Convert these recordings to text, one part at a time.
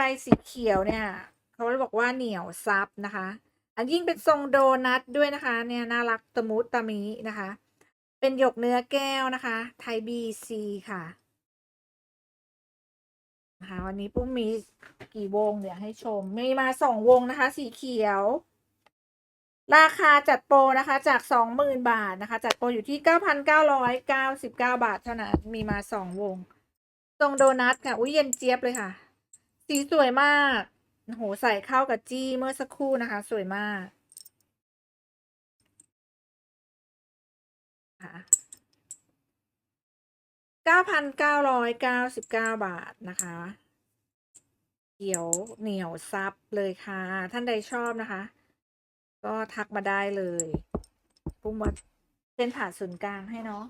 ไรสีเขียวเนี่ยเขาบอกว่าเหนียวซับนะคะ อันยิ่งเป็นทรงโดนัทด้วยนะคะ เนี่ยน่ารักตะมุตะมินะคะ เป็นหยกเนื้อแก้วนะคะ ไทยบีซีค่ะนะคะวันนี้ปุ้มมีกี่วงเดี๋ยวให้ชม มีมาสองวงนะคะ สีเขียว ราคาจัดโปรนะคะ จากสองหมื่นบาทนะคะ จัดโปรอยู่ที่เก้าพันเก้าร้อยเก้าสิบเก้าบาทเท่านั้นมีมาสองวงทรงโดนัทค่ะอุ้ยเย็นเจี๊ยบเลยค่ะ สีสวยมากโหใส่เข้ากับจี้เมื่อสักครู่นะคะ สวยมากค่ะเก้าพันเก้าร้อยเก้าสิบเก้าบาทนะคะเขียวเหนียวซับเลยค่ะ ท่านใดชอบนะคะ ก็ทักมาได้เลยปุ้มวัดเส้นผ่าศูนย์กลางให้เนาะ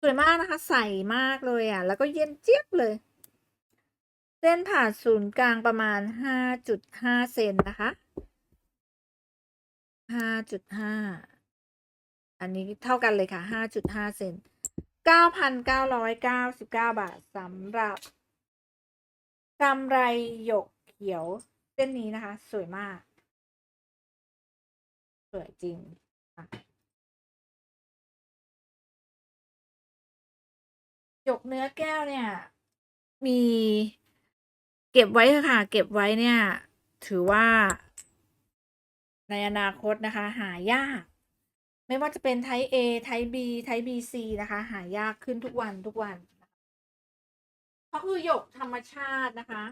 สวยมากนะคะ ใสมากเลยอะ แล้วก็เย็นเจี๊ยบเลย เส้นผ่าศูนย์กลางประมาณห้าจุดห้าเซนนะคะห้าจุดห้าอันนี้เท่ากันเลยค่ะห้าจุดห้าเซนเก้าพันเก้าร้อยเก้าสิบาทสำหรับกำไรหยกเขียวเส้นนี้นะคะ สวยมาก สวยจริงหยกเนื้อแก้วเนี่ย มี เก็บไว้ค่ะ เก็บไว้เนี่ย ถือว่า ในอนาคตนะคะ หายาก ไม่ว่าจะเป็นไทป์ A ไทป์ B ไทป์ BC นะคะ หายากขึ้นทุกวันทุกวันก็คือหยกธรรมชาตินะคะ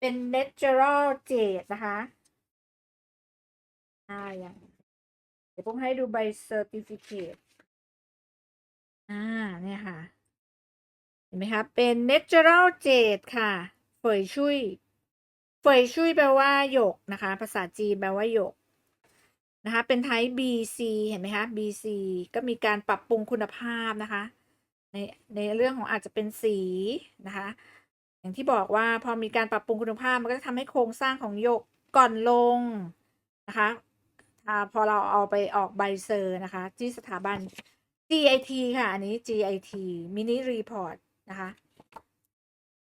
เป็น natural jade นะคะอ่าอย่างเดี๋ยวผมให้ดูใบ certificate อ่าเนี่ยค่ะ เห็นไหมคะ เป็น natural jade ค่ะ เฟยชุยเฟยชุยแปลว่าหยกนะคะ ภาษาจีนแปลว่าหยกนะคะ เป็นไทป์ BC เห็นไหมคะ BC ก็มีการปรับปรุงคุณภาพนะคะ ในในเรื่องของอาจจะเป็นสีนะคะ อย่างที่บอกว่าพอมีการปรับปรุงคุณภาพมันก็จะทำให้โครงสร้างของหยกก่อนลงนะคะอ่าพอเราเอาไปออกใบเซอร์นะคะ ที่สถาบัน GIT ค่ะ อันนี้ GIT Mini Report นะคะ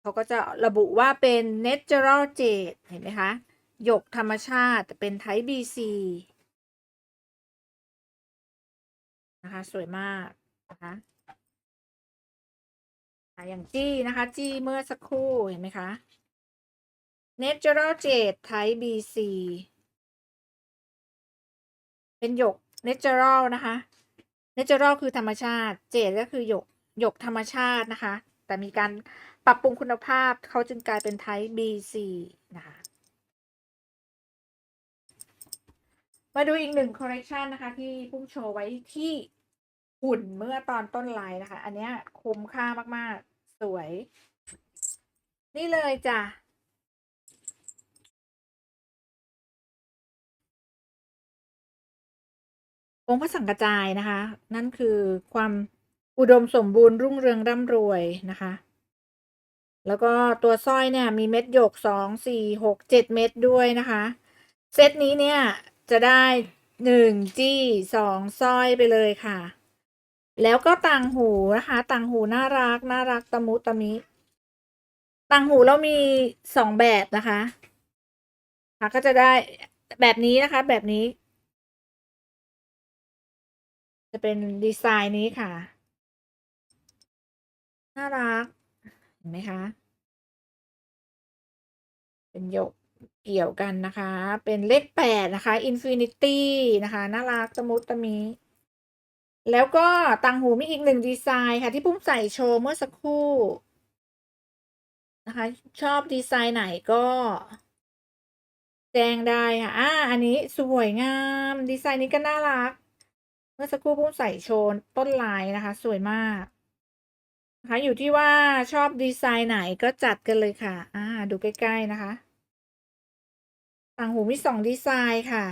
เขาก็จะระบุว่าเป็น Natural Jade เห็นไหมคะหยกธรรมชาติแต่เป็น Type BC นะคะ สวยมากนะคะอย่างจี้นะคะ จี้เมื่อสักครู่ เห็นไหมคะ Natural Jade Type BC เป็นหยก Natural นะคะ Natural คือธรรมชาติเจดก็คือหยก หยกธรรมชาตินะคะ แต่มีการ ปรับปรุงคุณภาพเขาจึงกลายเป็นไทป์ BC นะคะมาดูอีกหนึ่งคอลเลกชันนะคะ ที่พุ่งโชว์ไว้ที่หุ่นเมื่อตอนต้นไลน์นะคะ อันเนี้ยคุ้มค่ามาก ๆ สวย นี่เลยจ้ะองค์พระสังกระจายนะคะ นั่นคือความอุดมสมบูรณ์รุ่งเรืองร่ำรวยนะคะ แล้วก็ตัวสร้อยเนี่ยมีเม็ดหยกสองสี่หกเจ็ดเม็ดด้วยนะคะ เซตนี้เนี่ยจะได้หนึ่งจี้สองสร้อยไปเลยค่ะ แล้วก็ต่างหูนะคะต่างหูน่ารักน่ารักตะมุตะมิ ต่างหูเรามีสองแบบนะคะค่ะก็จะได้แบบนี้นะคะ แบบนี้ จะเป็นดีไซน์นี้ค่ะ น่ารัก เห็นไหมคะเป็นหยกเกี่ยวกันนะคะ เป็นเลขแปดนะคะอินฟินิตี้นะคะน่ารักตะมุตะมิแล้วก็ต่างหูมีอีกหนึ่งดีไซน์ค่ะ ที่ปุ้มใส่โชว์เมื่อสักครู่นะคะ ชอบดีไซน์ไหนก็แจ้งได้ค่ะ อ่า อันนี้สวยงาม ดีไซน์นี้ก็น่ารัก เมื่อสักครู่ปุ้มใส่โชว์ต้นลายนะคะ สวยมาก นะคะอยู่ที่ว่าชอบดีไซน์ไหนก็จัดกันเลยค่ะ อ่า ดูใกล้ ๆ นะคะ ต่างหูมีสองดีไซน์ค่ะ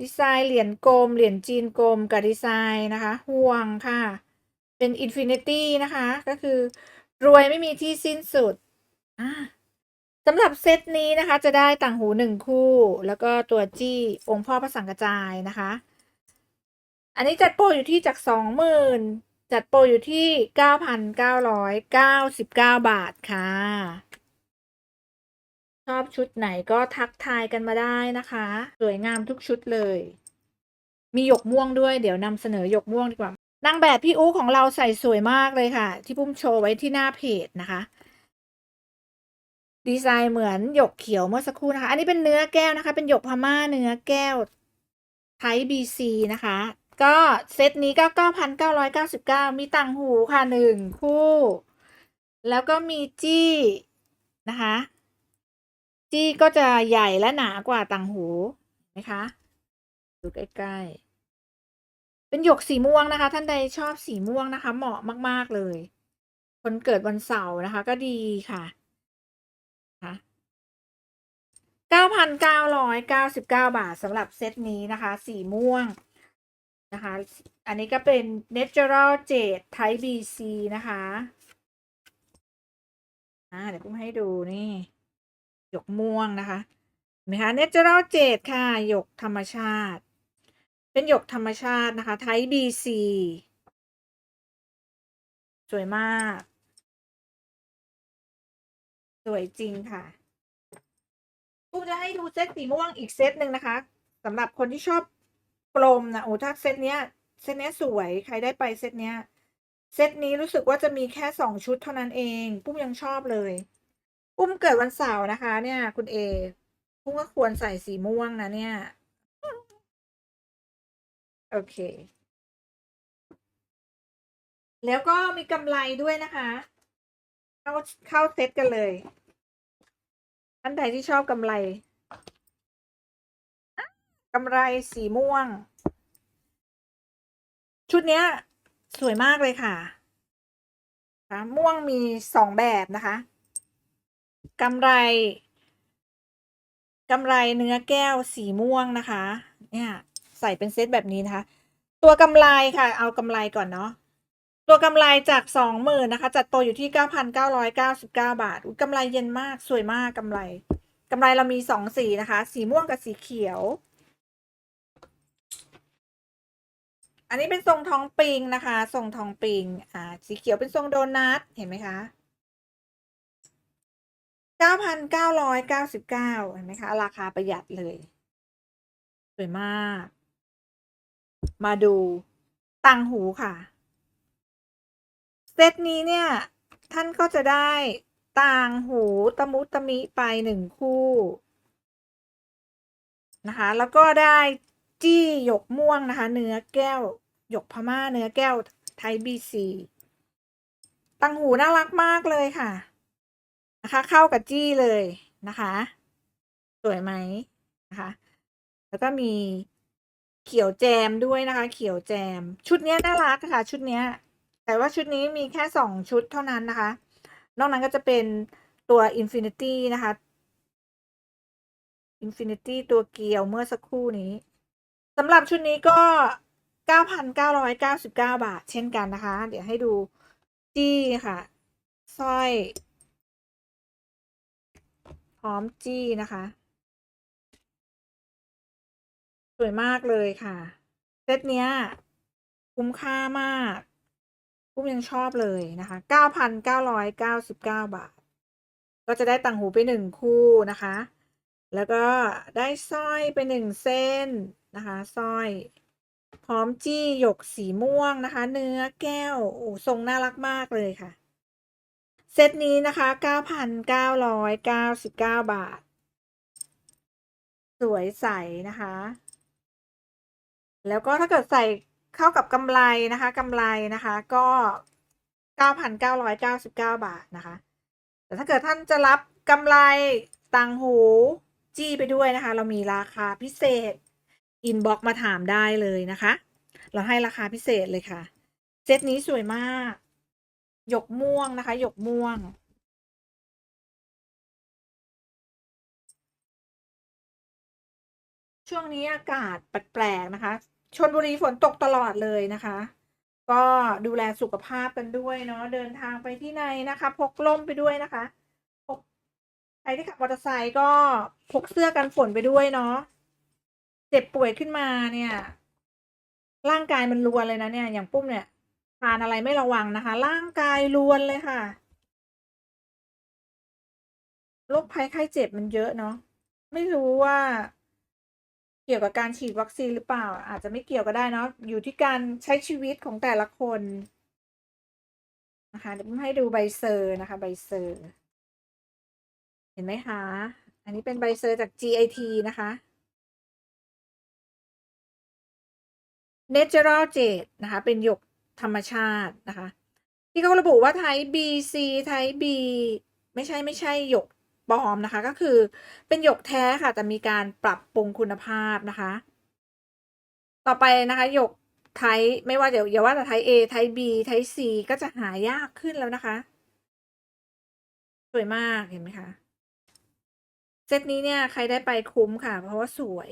ดีไซน์เหรียญกลม เหรียญจีนกลมกับดีไซน์นะคะห่วงค่ะ เป็นอินฟินิตี้นะคะ ก็คือ รวยไม่มีที่สิ้นสุด อ่าสำหรับเซตนี้นะคะ จะได้ต่างหูหนึ่งคู่ แล้วก็ตัวจี้องค์พ่อพระสังกระจายนะคะ อันนี้จัดโปรอยู่ที่จากสองหมื่น จัดโปรอยู่ที่ 9,999 บาทค่ะ ชอบชุดไหนก็ทักทายกันมาได้นะคะ สวยงามทุกชุดเลย มีหยกม่วงด้วยเดี๋ยวนำเสนอหยกม่วงดีกว่านางแบบพี่อู้ของเราใส่สวยมากเลยค่ะ ที่ปุ้มโชว์ไว้ที่หน้าเพจนะคะ ดีไซน์เหมือนหยกเขียวเมื่อสักครู่นะคะ อันนี้เป็นเนื้อแก้วนะคะ เป็นหยกพม่าเนื้อแก้วไทป์ BC นะคะ ก็เซตนี้ก็ 9,999 มีต่างหูค่ะหนึ่งคู่ แล้วก็มีจี้นะคะ จี้ก็จะใหญ่และหนากว่าต่างหูนะคะดูใกล้ๆ เป็นหยกสีม่วงนะคะ ท่านใดชอบสีม่วงนะคะ เหมาะมาก ๆ เลย คนเกิดวันเสาร์นะคะ ก็ดีค่ะค่ะ9,999 บาทสำหรับเซตนี้นะคะ สีม่วง นะคะ อันนี้ก็เป็น Natural Jade Type BC นะคะ อ่า เดี๋ยวผมให้ดูนี่ หยกม่วงนะคะเห็นไหมคะ Natural Jade ค่ะ หยกธรรมชาติ เป็นหยกธรรมชาตินะคะ Type BC สวยมาก สวยจริงค่ะปุ้มจะให้ดูเซตสีม่วงอีกเซตหนึ่งนะคะสำหรับคนที่ชอบ กลมนะโอ้ถ้าเซตเนี้ยเซตเนี้ยสวยใครได้ไปเซตเนี้ยเซตนี้รู้สึกว่าจะมีแค่สองชุดเท่านั้นเอง ปุ้มยังชอบเลย ปุ้มเกิดวันเสาร์นะคะ เนี่ย คุณเอปุ้มก็ควรใส่สีม่วงนะเนี่ย โอเค แล้วก็มีกำไรด้วยนะคะ เข้าเข้าเซตกันเลยท่านใดที่ชอบกำไร กำไรสีม่วง ชุดเนี้ย สวยมากเลยค่ะนะม่วงมีสองแบบนะคะกำไรกำไรเนื้อแก้วสีม่วงนะคะ เนี่ย ใส่เป็นเซตแบบนี้นะคะ ตัวกำไรค่ะ เอากำไรก่อนเนาะตัวกำไรจากสองหมื่นนะคะ จัดโปรอยู่ที่เก้าพันเก้าร้อยเก้าสิบเก้าบาทกำไรเย็นมากสวยมากกำไรกำไรเรามีสองสีนะคะ สีม่วงกับสีเขียว อันนี้เป็นทรงทองปิงนะคะ ทรงทองปิง อ่า สีเขียวเป็นทรงโดนัท เห็นไหมคะเก้าพันเก้าร้อยเก้าสิบเก้าเห็นไหมคะ ราคาประหยัดเลย สวยมาก มาดูตังหูค่ะ เซตนี้เนี่ย ท่านก็จะได้ต่างหูตะมุตะมิไปหนึ่งคู่นะคะ แล้วก็ได้ จี้หยกม่วงนะคะ เนื้อแก้ว หยกพม่าเนื้อแก้วไทยบีซีตังหูน่ารักมากเลยค่ะนะคะ เข้ากับจี้เลยนะคะ สวยไหมนะคะ แล้วก็มีเขียวแจมด้วยนะคะ เขียวแจม ชุดนี้น่ารักค่ะ ชุดนี้แต่ว่าชุดนี้มีแค่สองชุดเท่านั้นนะคะ นอกนั้นก็จะเป็นตัว Infinity นะคะ Infinity ตัวเกียวเมื่อสักครู่นี้ สำหรับชุดนี้ก็ 9,999 บาท เช่นกันนะคะ เดี๋ยวให้ดูจี้ค่ะสร้อย พร้อมจี้นะคะ สวยมากเลยค่ะ เซตเนี้ย คุ้มค่ามากปุ้มยังชอบเลยนะคะ 9,999 บาท ก็จะได้ต่างหูไปหนึ่งคู่นะคะ แล้วก็ได้สร้อยไปหนึ่งเส้นนะคะสร้อย พร้อมจี้หยกสีม่วงนะคะ เนื้อแก้วโอ้ทรงน่ารักมากเลยค่ะ เซตนี้นะคะ 9,999 บาท สวยใสนะคะ แล้วก็ถ้าเกิดใส่เข้ากับกำไรนะคะกำไรนะคะก็ 9,999 บาทนะคะ แต่ถ้าเกิดท่านจะรับกำไรต่างหู จี้ไปด้วยนะคะ เรามีราคาพิเศษอินบ็อกมาถามได้เลยนะคะ เราให้ราคาพิเศษเลยค่ะ เซตนี้สวยมาก หยกม่วงนะคะ หยกม่วง ช่วงนี้อากาศแปลกๆนะคะ ชนบุรีฝนตกตลอดเลยนะคะ ก็ดูแลสุขภาพกันด้วยเนาะ เดินทางไปที่ไหนนะคะ พกร่มไปด้วยนะคะ ใครที่ขับมอเตอร์ไซค์ก็พกเสื้อกันฝนไปด้วยเนาะเจ็บป่วยขึ้นมาเนี่ย ร่างกายมันรัวเลยนะเนี่ย อย่างปุ้มเนี่ยทานอะไรไม่ระวังนะคะ ร่างกายรวนเลยค่ะโรคภัยไข้เจ็บมันเยอะเนาะไม่รู้ว่า เกี่ยวกับการฉีดวัคซีนหรือเปล่า อาจจะไม่เกี่ยวก็ได้เนาะอยู่ที่การใช้ชีวิตของแต่ละคนนะคะเดี๋ยวผมให้ดูใบเซอร์นะคะ ใบเซอร์ ห็นไหมคะ อันนี้เป็นใบเซอร์จาก GIT นะคะ Natural Jade นะคะ เป็นหยกธรรมชาตินะคะ ที่เขาระบุว่าไทป์ B C ไทป์ B ไม่ใช่ไม่ใช่หยกปลอมนะคะ ก็คือเป็นหยกแท้ค่ะ แต่มีการปรับปรุงคุณภาพนะคะ ต่อไปนะคะหยกไทป์ไม่ว่าเดี๋ยวอย่าว่าแต่ไทป์ A ไทป์ B ไทป์ C ก็จะหายากขึ้นแล้วนะคะ สวยมากเห็นไหมคะ เซตนี้เนี่ยใครได้ไปคุ้มค่ะ เพราะว่าสวย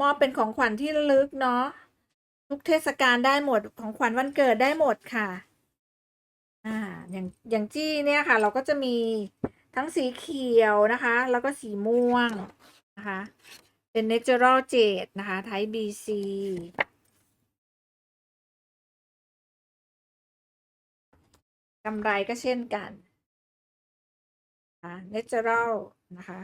มอบเป็นของขวัญที่ระลึกเนาะทุกเทศกาลได้หมดของขวัญวันเกิดได้หมดค่ะ อ่า อย่างอย่างจี้เนี่ยค่ะ เราก็จะมีทั้งสีเขียวนะคะ แล้วก็สีม่วงนะคะ เป็น natural jade นะคะ type BC กำไรก็เช่นกันนะคะ natural นะคะ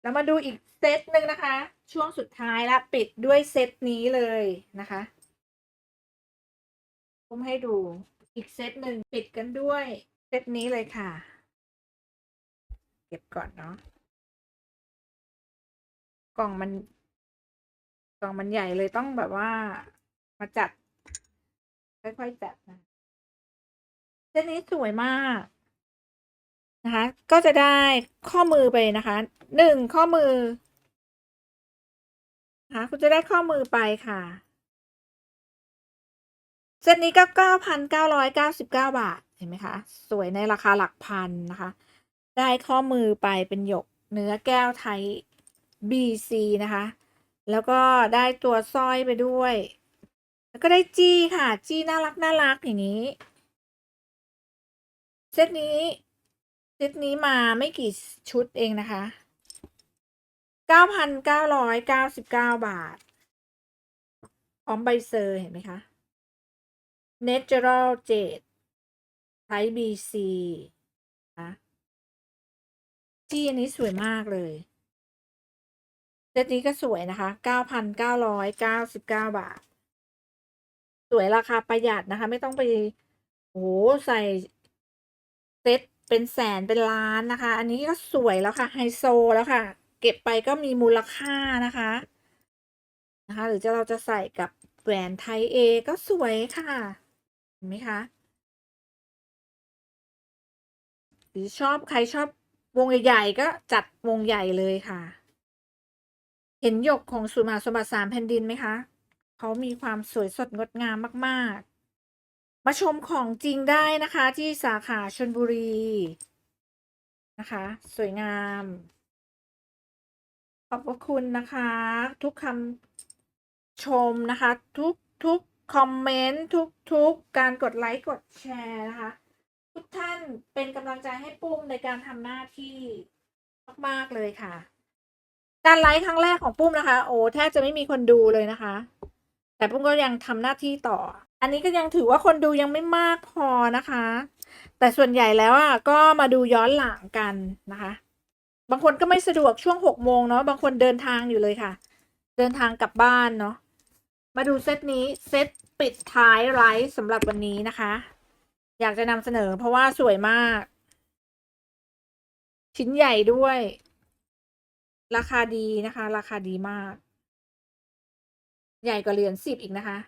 แล้วมาดูอีกเซตหนึ่งนะคะ ช่วงสุดท้ายละปิดด้วยเซตนี้เลยนะคะผมให้ดูอีกเซตหนึ่งปิดกันด้วยเซตนี้เลยค่ะ เก็บก่อนเนาะกล่องมัน กล่องมันใหญ่เลยต้องแบบว่ามาจัด ค่อยๆจัดนะเซตนี้สวยมาก นะคะ ก็จะได้ข้อมือไปนะคะหนึ่งข้อมือนะคะคุณจะได้ข้อมือไปค่ะ เซตนี้ก็เก้าพันเก้าร้อยเก้าสิบเก้าบาท เห็นไหมคะ สวยในราคาหลักพันนะคะ ได้ข้อมือไปเป็นหยกเนื้อแก้วไทย BC นะคะ แล้วก็ได้ตัวสร้อยไปด้วย แล้วก็ได้จี้ค่ะ จี้น่ารักน่ารักอย่างนี้ เซตนี้ เซตนี้มาไม่กี่ชุดเองนะคะเก้าพันเก้าร้อยเก้าสิบเก้าบาท พร้อมใบเซอร์เห็นไหมคะ Natural Jade Type BC นะที่อันนี้สวยมากเลย เซตนี้ก็สวยนะคะ 9,999 บาท สวยราคาประหยัดนะคะ ไม่ต้องไปโอ้โหใส่เซต เป็นแสนเป็นล้านนะคะ อันนี้ก็สวยแล้วค่ะไฮโซแล้วค่ะ เก็บไปก็มีมูลค่านะคะนะคะ หรือจะเราจะใส่กับแหวนไทยเอก็สวยค่ะเห็นไหมคะหรือชอบใครชอบวงใหญ่ๆก็จัดวงใหญ่เลยค่ะ เห็นหยกของสุมาสมบัติสามแผ่นดินไหมคะเขามีความสวยสดงดงามมาก ๆ มาชมของจริงได้นะคะ ที่สาขาชลบุรีนะคะ สวยงาม ขอบพระคุณนะคะ ทุกคำชมนะคะ ทุกทุกคอมเมนต์ทุกทุกการกดไลค์กดแชร์นะคะ ทุกท่านเป็นกำลังใจให้ปุ้มในการทำหน้าที่มาก ๆ เลยค่ะ การไลฟ์ครั้งแรกของปุ้มนะคะ โอ้แทบจะไม่มีคนดูเลยนะคะ แต่ปุ้มก็ยังทำหน้าที่ต่อ อันนี้ก็ยังถือว่าคนดูยังไม่มากพอนะคะ แต่ส่วนใหญ่แล้วอะก็มาดูย้อนหลังกันนะคะ บางคนก็ไม่สะดวกช่วงหกโมงเนาะบางคนเดินทางอยู่เลยค่ะ เดินทางกลับบ้านเนาะมาดูเซตนี้เซตปิดท้ายไลฟ์สำหรับวันนี้นะคะ อยากจะนำเสนอเพราะว่าสวยมาก ชิ้นใหญ่ด้วย ราคาดีนะคะ ราคาดีมาก ใหญ่กว่าเหรียญสิบอีกนะคะ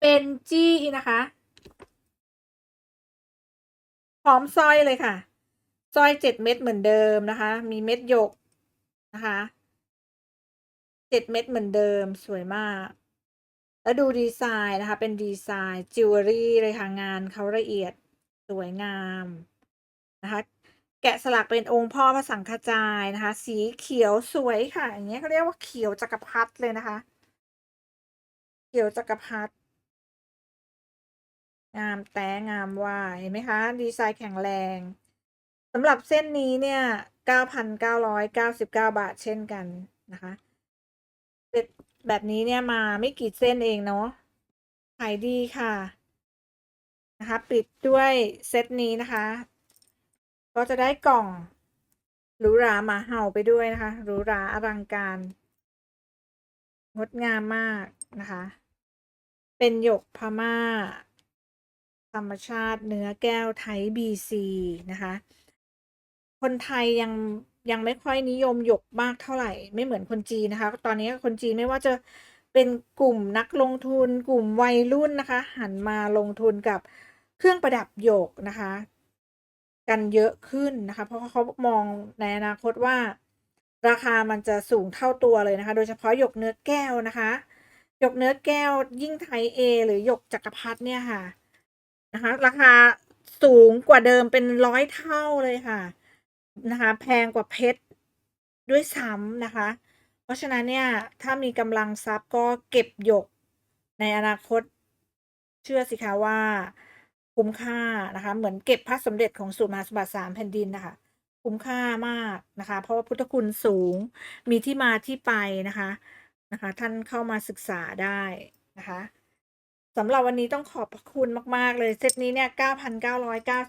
เป็นจี้นะคะพร้อมสร้อยเลยค่ะสร้อยเจ็ดเม็ดเหมือนเดิมนะคะ มีเม็ดหยกนะคะเจ็ดเม็ดเหมือนเดิมสวยมาก แล้วดูดีไซน์นะคะ เป็นดีไซน์จิวเวลรี่เลยค่ะ งานเขาละเอียดสวยงามนะคะแกะสลักเป็นองค์พ่อพระสังฆจายนะคะ สีเขียวสวยค่ะ อย่างเงี้ยเขาเรียกว่าเขียวจักรพรรดิเลยนะคะ เขียวจักรพรรดิ งามแต่งามว่าเห็นไหมคะ ดีไซน์แข็งแรงสำหรับเส้นนี้เนี่ยเก้าพันเก้าร้อยเก้าสิบเก้าบาทเช่นกันนะคะเสร็จแบบนี้เนี่ยมาไม่กี่เส้นเองเนาะขายดีค่ะนะคะ ปิดด้วยเซตนี้นะคะ ก็จะได้กล่องหรูหรามาเห่าไปด้วยนะคะหรูหราอลังการ งดงามมากนะคะ เป็นหยกพม่า ธรรมชาติเนื้อแก้วไทยบีซีนะคะ คนไทยยังยังไม่ค่อยนิยมหยกมากเท่าไหร่ ไม่เหมือนคนจีนนะคะ ตอนนี้คนจีนไม่ว่าจะเป็นกลุ่มนักลงทุนกลุ่มวัยรุ่นนะคะ หันมาลงทุนกับเครื่องประดับหยกนะคะ กันเยอะขึ้นนะคะ เพราะเขามองในอนาคตว่า ราคามันจะสูงเท่าตัวเลยนะคะ โดยเฉพาะหยกเนื้อแก้วนะคะ หยกเนื้อแก้วยิ่งไทยเอหรือหยกจักรพรรดิเนี่ยค่ะ นะคะ ราคาสูงกว่าเดิมเป็นร้อยเท่าเลยค่ะนะคะ แพงกว่าเพชรด้วยซ้ำนะคะ เพราะฉะนั้นเนี่ย ถ้ามีกำลังทรัพย์ก็เก็บหยกในอนาคต เชื่อสิคะว่าคุ้มค่านะคะ เหมือนเก็บพระสมเด็จของสูตรมหาสมบัติสามแผ่นดินนะคะคุ้มค่ามากนะคะ เพราะว่าพุทธคุณสูงมีที่มาที่ไปนะคะนะคะ ท่านเข้ามาศึกษาได้นะคะ สำหรับวันนี้ต้องขอบพระคุณมาก ๆ เลยเซตนี้เนี่ย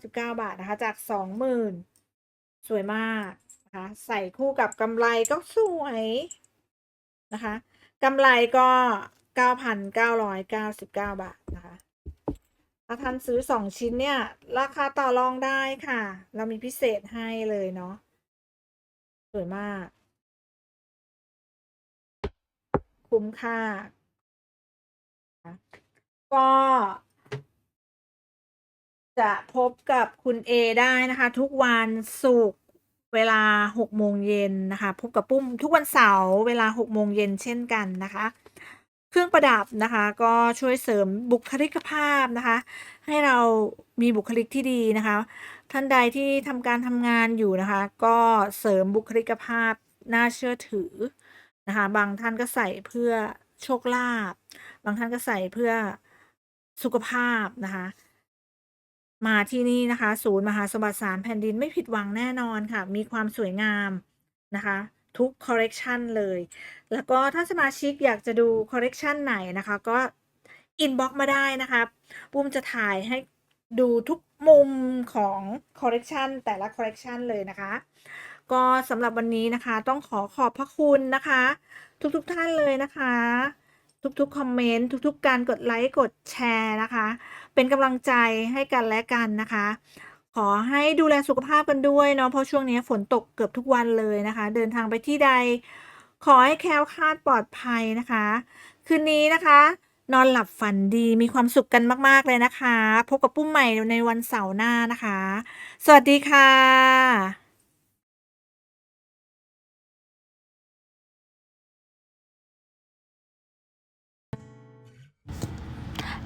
9,999 บาทนะคะ จาก20,000สวยมากนะคะใส่คู่กับกำไรก็สวยนะคะกำไรก็ 9,999 บาทนะคะถ้าท่านซื้อ 2 ชิ้นเนี่ย ราคาต่อรองได้ค่ะ เรามีพิเศษให้เลยเนาะสวยมาก คุ้มค่า ก็จะพบกับคุณเอได้นะคะ ทุกวันศุกร์เวลา6โมงเย็นนะคะ พบกับปุ้มทุกวันเสาร์เวลา6โมงเย็นเช่นกันนะคะ เครื่องประดับนะคะ ก็ช่วยเสริมบุคลิกภาพนะคะ ให้เรามีบุคลิกที่ดีนะคะ ท่านใดที่ทำการทำงานอยู่นะคะ ก็เสริมบุคลิกภาพน่าเชื่อถือนะคะ บางท่านก็ใส่เพื่อโชคลาภบางท่านก็ใส่เพื่อ สุขภาพนะคะ มาที่นี่นะคะ ศูนย์มหาสมบัติสามแผ่นดินไม่ผิดหวังแน่นอนค่ะ มีความสวยงามนะคะทุกคอลเลกชันเลย แล้วก็ถ้าสมาชิกอยากจะดูคอลเลกชันไหนนะคะ ก็อินบ็อกมาได้นะคะปุ้มจะถ่ายให้ดูทุกมุมของคอลเลกชันแต่ละคอลเลกชันเลยนะคะ ก็สำหรับวันนี้นะคะ ต้องขอขอบพระคุณนะคะ ทุกๆทท่านเลยนะคะ ทุกๆคอมเมนต์ทุกๆ การกดไลค์กดแชร์นะคะ เป็นกำลังใจให้กันและกันนะคะ ขอให้ดูแลสุขภาพกันด้วยเนาะเพราะช่วงนี้ฝนตกเกือบทุกวันเลยนะคะ เดินทางไปที่ใด ขอให้แคล้วคลาดปลอดภัยนะคะ คืนนี้นะคะนอนหลับฝันดีมีความสุขกันมาก ๆ เลยนะคะ พบกับปุ้มใหม่ในวันเสาร์หน้านะคะ สวัสดีค่ะ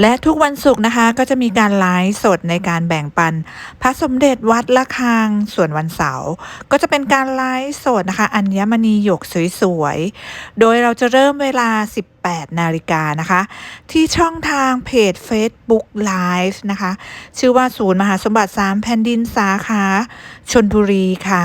และทุกวันศุกร์นะคะก็จะมีการไลฟ์สดในการแบ่งปัน พระสมเด็จวัดละคัง ส่วนวันเสาร์ก็จะเป็นการไลฟ์สดนะคะอัญมณีหยกสวยๆ โดยเราจะเริ่มเวลา 18 นาฬิกานะคะ ที่ช่องทางเพจ Facebook Live นะคะ ชื่อว่าศูนย์มหาสมบัติ 3 แผ่นดินสาขาชนบุรีค่ะ